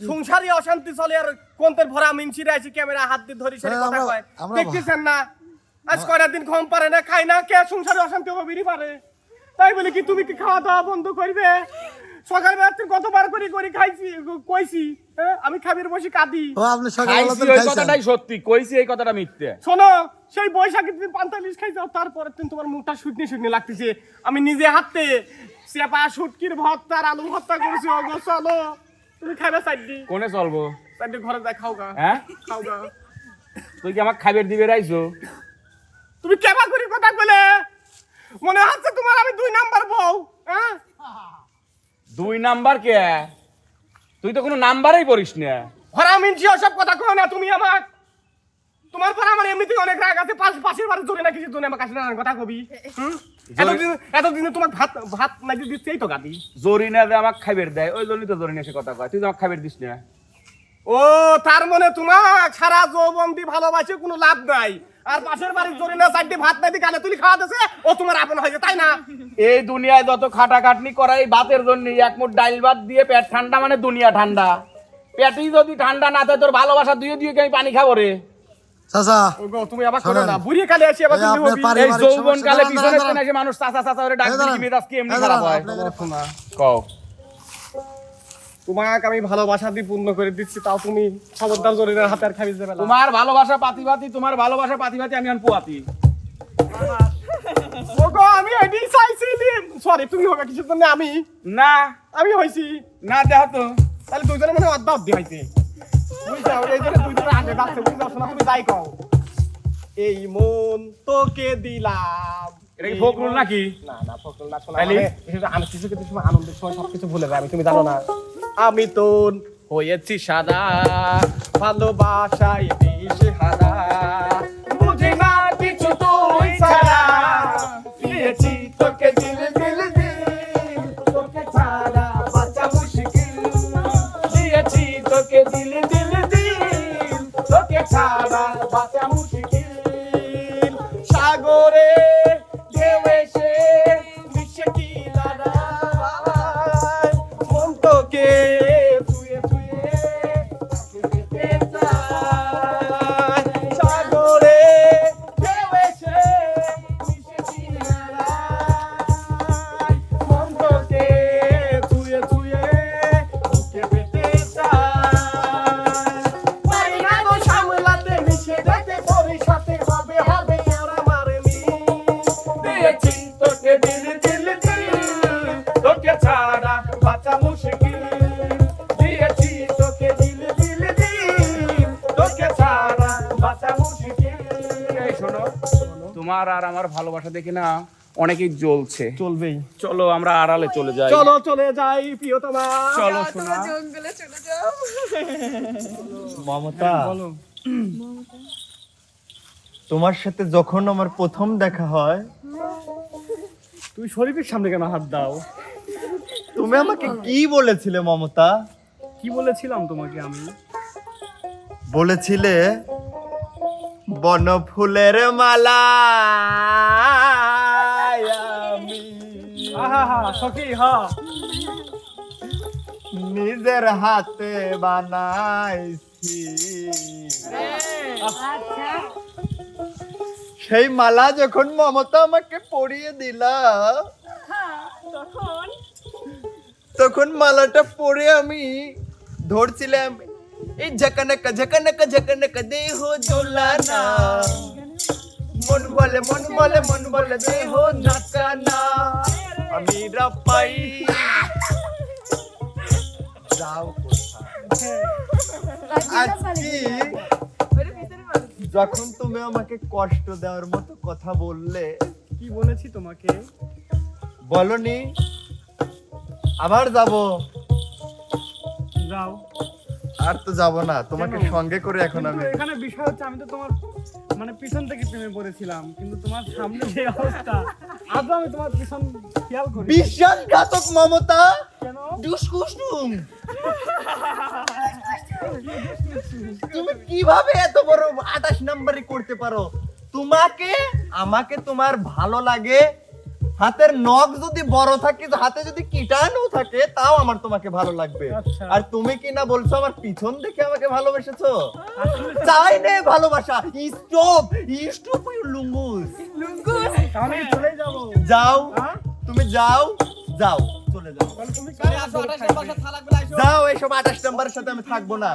সংসারই অশান্তি চলে আর কোনতের ভরা মিনছিরে আছে ক্যামেরা হাত দিয়ে ধরি সেটা কথা কয়। দেখতেছেন না? আজ কয়টা দিন কম পারে না খাই না কে সংসারে অশান্তি হবে বিড়ি পারে। তাই বলে কি তুমি কি খাওয়া দাওয়া বন্ধ করবে? সকালবেলা তুই কতবার করে করে খাইছি কইছি হ্যাঁ? আমি খাবির বসে কাঁদি। ও আপনি সকালবেলা কথাটাই সত্যি কইছি এই কথাটা মিথ্যে। শোনো সেই বৈশাখী তুমি পান্তালিশ খাই যাও তারপরে তুমি তোমার মুখটা শুটনি শুটনি লাগতেছে। আমি নিজে হাতে চেপা শুটকির ভর্তা আলু ভর্তা করেছি ও চলো। তুমি খাবে চারটি কোনে চলবো? চারটি ঘরে যাই খাও গা। হ্যাঁ খাও গা। তুই কি আমাকে খাইবার দিবে রাইছো তুমি কেবা করে কথা বলে মনে হচ্ছে তোমার আমি দুই নাম্বার বউ হ্যাঁ দুই নাম্বার কে? তুই তো কোনো নাম্বারই পড়িস না? ভরা মিনছি ওসব কথা কো না তুমি আমার তোমার পর আমার এমনিতেই অনেক রাগ আছে পাশ পাশের বাড়ি জোরে না কিছু জোরে আমার কাছে না কথা কবি হুম? এতদিন এতদিনে তোমার ভাত ভাত নাকি দিচ্ছে এই তো গাদি জরি যে আমাকে খাইবার দেয় ওই জন্যই তো জরি সে কথা কয়। তুই তো আমাকে খাইবার দিস না। ও তার মানে তোমার সারা যৌবন দিয়ে ভালোবাসে কোনো লাভ নাই। আর পাশের বাড়ির চারটি ভাত নাই দিয়ে গালে তুলি খাওয়া দিছে ও তোমার আপন হয়েছে তাই না? এই দুনিয়ায় যত খাটাখাটনি করা এই ভাতের জন্য এক মুঠ ডাইল ভাত দিয়ে পেট ঠান্ডা মানে দুনিয়া ঠান্ডা। পেটই যদি ঠান্ডা না থাকে তোর ভালোবাসা দুয়ে দুয়ে আমি পানি খাব রে? চাচা তুমি আবার করো না। বুড়ি কালে এসে আবার তুমি হবি। এই যৌবন কালে পিছনে দাঁড়ান, এসে মানুষ চাচা চাচা করে ডাক এই দিলে দাঁড়ান। কি মেজাজ কি এমনি খারাপ হয়? কও। তোমাকে আমি ভালোবাসা দিয়ে পূর্ণ করে দিচ্ছি তাও তুমি খবরদার জরিনার হাতে আর খাবি যাবে না। তোমার ভালোবাসা পাতি পাতি তোমার ভালোবাসা পাতি পাতি আমি আন পুয়াতি ওগো আমি এডি চাইছি সরি তুমি হবে কিছু জন্য আমি? না। আমি হইছি। না দেহ তো। তাহলে দুইজনে মনে হয় অর্ধি হইছে এই তুই আগে শোনা তুমি যাই কও। এই মন তোকে দিলাম। এটা কি ফকরুল নাকি? না না ফকরুল না শোনা তাইলে? মানে আমি কিছু কিছু সময় আনন্দের সময় সবকিছু ভুলে যাই আমি তুমি জানো না। আমি তোর হয়েছি সাদা ভালোবাসায় দিশে হারা। ভবিষ্যতে হবে হবে আর আমার দিয়েছি তোকে দিল দিল দিল। তোকে ছাড়া বাঁচা মুশকিল। দিয়েছি তোকে দিল দিল দিল। তোকে ছাড়া বাঁচা মুশকিল। শোনো তোমার আর আমার ভালোবাসা দেখে না অনেকেই জ্বলছে। চলবেই। চলো আমরা আড়ালে চলে যাই। চলো চলে যাই প্রিয়তমা। চলো শোনা তোমার জঙ্গলে চলে যাও। মমতা। বলো। তোমার সাথে যখন আমার প্রথম দেখা হয় তুমি শরীফের সামনে কেন হাত দাও? তুমি আমাকে কি বলেছিলে মমতা? কি বলেছিলাম তোমাকে আমি? বলেছিলে বন ফুলের মালা আমি আহা হা সখী হা। নিজের হাতে বানাইছি। সেই মালা যখন মমতা আমাকে পরিয়ে দিলা তখন? মালাটা পরে আমি ধরছিলাম এই ঝকানাকা ঝকানাকা ঝকানাকা দেহ দোলানা মন বলে মন বলে মন বলে দেহ ঝকানা আমি রাপাই। যাও কোথায়? আজকে যখন তুমি আমাকে কষ্ট দেওয়ার মতো কথা বললে কি বলেছি তোমাকে? বলনি আবার যাব। যাও। আর তো যাব না তোমাকে সঙ্গে করে এখন আমি। এখানে বিষয় হচ্ছে আমি তো তোমার মানে পিছন থেকে প্রেমে পড়েছিলাম কিন্তু তোমার সামনে যে অবস্থা আজও আমি তোমার পিছন খেয়াল করি বিশ্বাসঘাতক মমতা! কেন? তুমি কীভাবে এত বড় আঠাশ নাম্বারই করতে পারো? তোমাকে আমাকে তোমার ভালো লাগে হাতের নখ যদি বড় থাকে হাতে যদি কীটাণু থাকে তাও আমার তোমাকে ভালো লাগবে। আচ্ছা। আর তুমি কি না বলছো আমার পিছন দেখে আমাকে ভালোবেসেছো? চাই নে ভালোবাসা। Stop stop your lungs. তাহলে কি চলে যাব। যাও? তুমি যাও যাও চলে যাও। যাও এইসব আঠাশ নাম্বারের সাথে আমি থাকব না।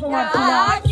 তোমার শোনা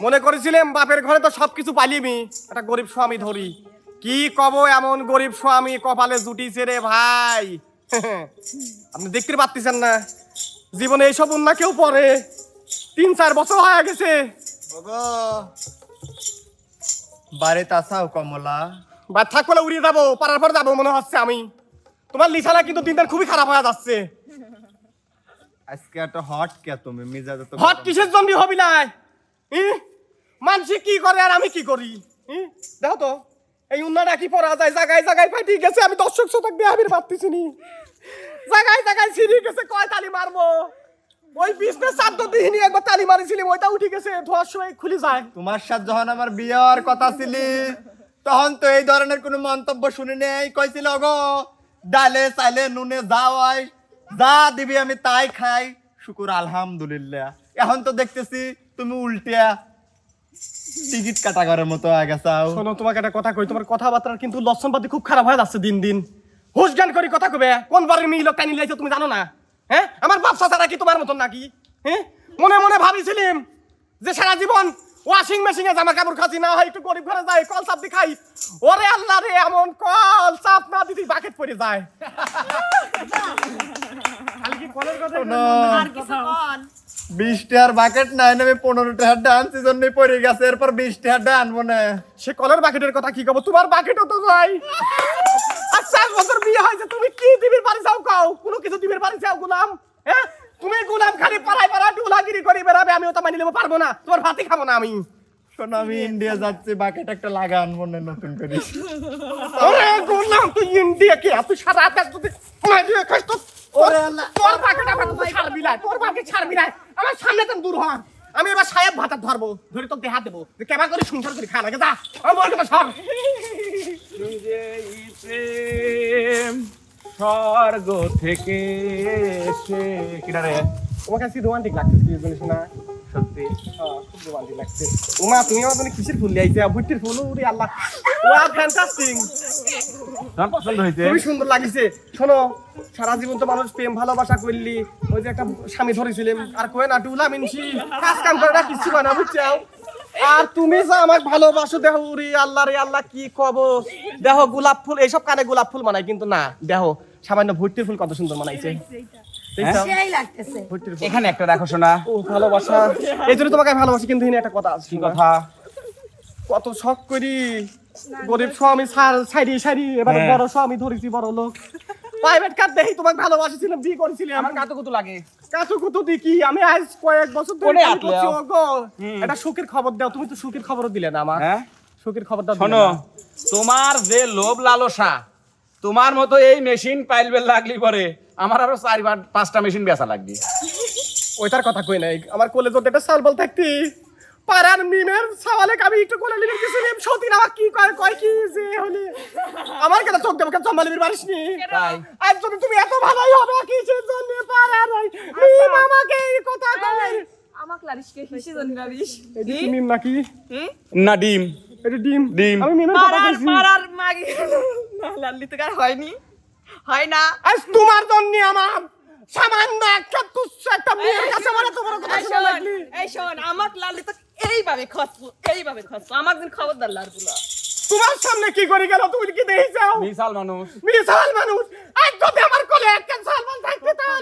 মনে করেছিলাম বাপের ঘরে তো সবকিছু পালিমি একটা গরিব স্বামী ধরি। কি কব এমন গরিব স্বামী কপালে জুটিছে রে ভাই? আপনি দেখতে পাচ্ছেন না। জীবনে এইসব উন্না কেউ পড়ে তিন চার বছর হয়ে গেছে। বারে আসাও কমলা। বা থাকলে উড়িয়ে যাব পারার পর যাব মনে হচ্ছে আমি। তোমার লিসালা কিন্তু দিন দিন খুবই খারাপ হয়ে যাচ্ছে। আজকে একটা হট কে তুমি? মিজাজ তো হট কিসের জন্য হবি নাই? মানসি কি করে আর আমি কি করি? দেখো তো, এই উন্নাটা কি পড়া যায়? জায়গায় জায়গায় ফাটি গেছে, আমি দর্শক শতক দিয়ে আবির ভাবতেছি নি। জায়গায় জায়গায় ছিঁড়ি গেছে, কয় তালি মারবো? ওই বিজনেস চাপ দিহিনি একবার তালি মারিছিলাম, ওইটা উঠে গেছে, ধোয়ার সময় খুলে যায়। তোমার সাথে যখন আমার বিয়ে কথা ছিল, তখন তো এই ধরনের কোনো মন্তব্য শুনি নেই। কইছিল গো ডালে চাইলে নুনে যাওয়াই, যা দিবি আমি তাই খাই। শুকুর, আলহামদুলিল্লাহ। এখন তো দেখতেছি তুমি উল্টিয়া টিকিট কাটা করার মতো হয়ে গেছাও শোনো তোমাকে একটা কথা কই তোমার কথাবার্তার কিন্তু লক্ষণপাতি খুব খারাপ হয়ে যাচ্ছে দিন দিন। হুশ জ্ঞান করি কথা কবে? কোন বারের মেয়ে লোক টানি তুমি জানো না? হ্যাঁ? আমার বাপসা ছাড়া কি তোমার মতন নাকি? হ্যাঁ? মনে মনে ভাবিছিলাম যে সারা জীবন ওয়াশিং মেশিনে জামা কাপড় খাচ্ছি না হয় একটু গরিব ঘরে যাই কল চাপ দি খাই। ওরে আল্লাহ রে এমন কল চাপ না দিদি বাকেট পড়ে যায়। খালি কি কলের কথা বিশ টাকার বাকেট নাই নেবে পনেরো টাকার ডান সিজনে পড়ে গেছে এরপর বিশ টাকার ডান আনব না। সে কলের বাকেটের কথা কি কব? তোমার বাকেটও তো নাই। আর চার বছর বিয়ে হয়েছে তুমি কি দিবির বাড়ি যাও কাও? কোনো কিছু দিবির বাড়ি যাও গুলাম হ্যাঁ? তুমি গুলাম খালি পাড়ায় পাড়া ডুলাগিরি করে বেড়াবে আমি ওটা মানি নেব পারব না। তোমার ভাতই খাব না আমি। শোনো আমি ইন্ডিয়া যাচ্ছি বাকেট একটা লাগা আনব না নতুন করে। ওরে গুলাম তুই ইন্ডিয়া কি? তুই সারা রাত মাইরে খাস তো ওরে আল্লাহ। তোর বাকেট ছাড়বি না তোর বাকেট ছাড়বি না। আমার সামনে তো দূর হ আমি এবার সাহেব ভাতা ধরবো ধরে তোকে হাত দেবো। যে কেমন করে সংসার করে খা লাগে যা। আমার কথা স্বর্গ থেকে এসে কিনা রে তোমার কাছে রোমান্টিক লাগতেছে কি হ্যাঁ, খুব রোমান্টিক লাগছে। উমা তুমি আমার জন্য কিসের ফুল লিয়াইছে বুটির ফুল উরি আল্লাহ। ওয়া ফ্যান্টাস্টিং তোমার পছন্দ হয়েছে? খুবই সুন্দর লাগিছে। শোনো সারা জীবন তো মানুষ প্রেম ভালোবাসা করলি। ওই যে একটা স্বামী ধরেছিলাম। আর কয়ে না টুলা মিনছি। কাজ কাম করে না কিছু বুঝছ? আর তুমি যে আমাকে ভালোবাসো দেহ উরি আল্লাহ রে আল্লাহ কি কব? দেহ গোলাপ ফুল এইসব কানে গোলাপ ফুল মানায় কিন্তু না। দেখো সামান্য ভর্তির ফুল কত সুন্দর মানাইছে। ফুল এখানে একটা দেখো শোনা ভালোবাসা। এই জন্য তোমাকে ভালোবাসি কিন্তু একটা কথা আছে কি কথা? কত শখ করি। গরিব স্বামী সাইডি সাইডি এবার হ্যাঁ। বড় স্বামী ধরেছি বড় লোক। প্রাইভেট কার দেখি তোমাকে ভালোবাসিছিলাম বিয়ে করেছিলাম। আমার কাতো কুতু লাগে। কুতু দেখি আমি আজ কয়েক বছর ধরে। একটা সুখের খবর দাও তুমি তো সুখের খবরও দিলে না আমার হ্যাঁ? সুখের খবরটা দিলে শোনো তোমার যে লোভ লালসা তোমার মতো এই মেশিন পাইলবেল লাগলি পরে। আমার আরও চার পাঁচ- পাঁচটা মেশিন বেচা লাগবে। ওইটার কথা কই নাই আমার কোলে যদি একটা সালবল থাকতি পাড়ার মিমের সাওয়ালে আমি একটু কোলে লিখে গেছিলাম সতীন আমার কি কয় কয় কি যে হলে? আমার কেন চোখ দেবো কেন চম্বালিবির পারিস নি? আর যদি তুমি এত ভালোই হবে কিসের জন্য পাড়ার ওই মিম আমাকে এই কথা কয় আমাক লারিসকে হিসি জনি লারিস? এটা কি মিম নাকি? না ডিম। এটা ডিম। ডিম। আমি মিমের কথা কইছি। পাড়ার মাগি। না লাল্লি তো কার হয়নি। হয় না? আজ তোমার জন্য আমার সামান্য একটা তুচ্ছ একটা মেয়ের কাছে তোমার কথা শুনে লাগলি। এই শোন আমার লালি তো এইভাবে খসবো এইভাবে খসবো। আমার দিন খবরদার লারবুলা তোমার সামনে কি করে গেল? তুমি কি দেখে যাও বিশাল মানুষ। বিশাল মানুষ। আজ যদি আমার কোলে একটা সালমান থাকতে তাহলে